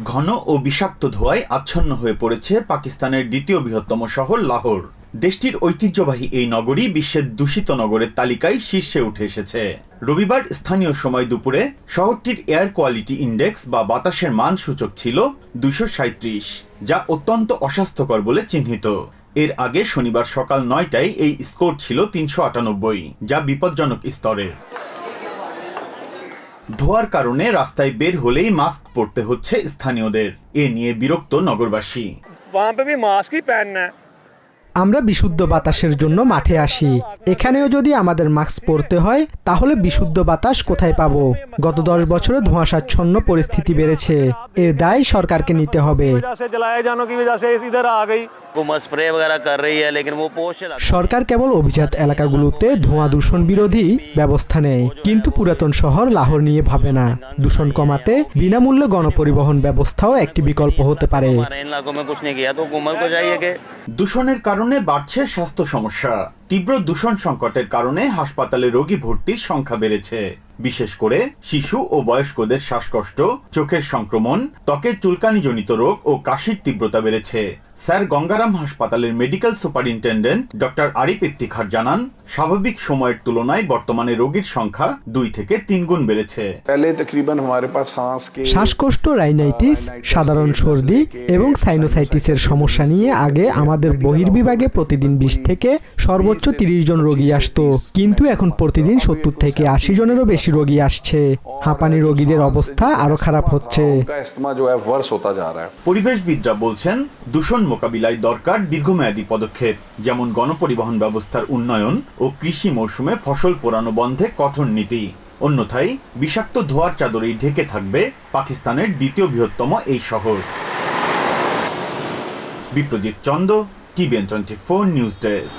ঘন ও বিষাক্ত ধোঁয়ায় আচ্ছন্ন হয়ে পড়েছে পাকিস্তানের দ্বিতীয় বৃহত্তম শহর লাহোর। দেশটির ঐতিহ্যবাহী এই নগরী বিশ্বের দূষিত নগরের তালিকায় শীর্ষে উঠে এসেছে। রবিবার স্থানীয় সময় দুপুরে শহরটির এয়ার কোয়ালিটি ইন্ডেক্স বা বাতাসের মান সূচক ছিল দুশো যা অত্যন্ত অস্বাস্থ্যকর বলে চিহ্নিত। এর আগে শনিবার সকাল নয়টায় এই স্কোর ছিল তিনশো আটানব্বই, যা বিপজ্জনক স্তরের। ধোয়ার কারণে রাস্তায় বের হলেই মাস্ক পরতে হচ্ছে স্থানীয়দের। এ নিয়ে বিরক্ত নগরবাসী। আমরা বিশুদ্ধ বাতাসের জন্য মাঠে আসি। এখানেও যদি আমাদের মাস্ক পরতে হয় তাহলে বিশুদ্ধ বাতাস কোথায় পাব? গত দশ বছরে ধোঁয়াশাচ্ছন্ন পরিস্থিতি বেড়েছে। এর দায় সরকারকে নিতে হবে। সরকার কেবল অভিজাত এলাকাগুলোতে ধোঁয়া দূষণ বিরোধী ব্যবস্থা নেয় কিন্তু পুরাতন শহর লাহোর নিয়ে ভাবে না। দূষণ কমাতে বিনামূল্যে গণপরিবহন ব্যবস্থাও একটি বিকল্প হতে পারে। দূষণের কারণ বাড়ছে স্বাস্থ্য সমস্যা। তীব্র দূষণ সংকটের কারণে হাসপাতালে রোগী ভর্তির সংখ্যা বেড়েছে। বিশেষ করে শিশু ও বয়স্কদের শ্বাসকষ্ট চোখের সংক্রমণ ত্বকের চুলকানিজনিত রোগ ও কাশির তীব্রতা বেড়েছে। স্যার গঙ্গারাম হাসপাতালের medical superintendent doctor Arif Iftikhar জানান স্বাভাবিক সময়ের তুলনায় বর্তমানে রোগীর সংখ্যা দুই থেকে তিন গুণ বেড়েছে। শ্বাসকষ্ট রাইনাইটিস সাধারণ সর্দি এবং সাইনোসাইটিসের সমস্যা নিয়ে আগে আমাদের বহির্বিভাগে প্রতিদিন বিশ থেকে সর্বোচ্চ সর্বোচ্চ তিরিশ জন রোগী আসতো, কিন্তু এখন প্রতিদিন সত্তর থেকে আশি জনেরও বেশি রোগী আসছে। হাঁপানি রোগীদের অবস্থা আরও খারাপ হচ্ছে। পরিবেশবিদরা বলছেন, দূষণ মোকাবিলায় দরকার দীর্ঘমেয়াদী পদক্ষেপ, যেমন গণপরিবহন ব্যবস্থার উন্নয়ন ও কৃষি মৌসুমে ফসল পোড়ানো বন্ধে কঠোর নীতি। অন্যথায়, বিষাক্ত ধোয়ার চাদরেই ঢেকে থাকবে পাকিস্তানের দ্বিতীয় বৃহত্তম এই শহর। Biprajit Chanda, TVN twenty four news desk.